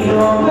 శ్రీరామ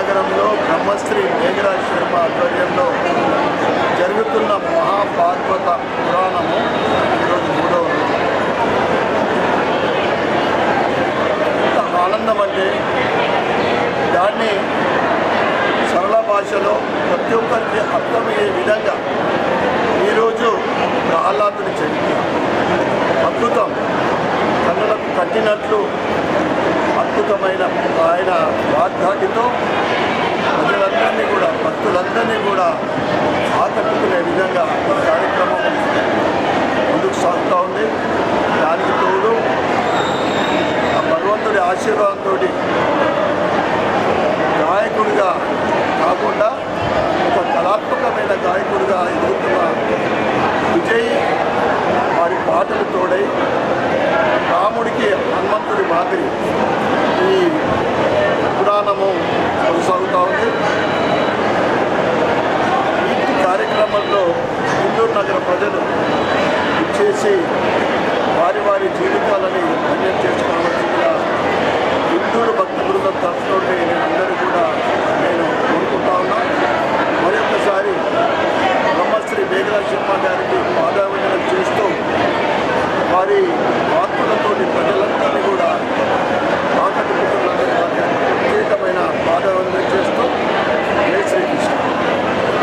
నగరంలో బ్రహ్మశ్రీ మేఘరాజ్ శర్మ ఆధ్వర్యంలో జరుగుతున్న మహాభాగవత పురాణము ఈరోజు మూడవ ఆనందం అంటే దాన్ని సరళ భాషలో ప్రతి ఒక్కరికి అర్థమయ్యే విధంగా ఈరోజు ప్రహ్లాదుని చెప్పి అద్భుతం. కన్నులకు కట్టినట్లు అద్భుతమైన ఆయన వాగ్దాటితో ప్రజలందరినీ కూడా భక్తులందరినీ కూడా ఆకట్టుకునే విధంగా ఈ కార్యక్రమం ముందుకు సాగుతూ ఉంది. దానికి తోడు ఆ భగవంతుడి ఆశీర్వాదంతో గాయకుడిగా కాకుండా ఒక కళాత్మకమైన గాయకుడిగా ఎదుగుతున్న విజయ్ వారి పాటలు తోడై రాముడికి హనుమంతుడి మాదిరి ఈ పురాణము కొనసాగుతూ ఉంది ఈ కార్యక్రమంలో చేసి వారి వారి జీవితాలని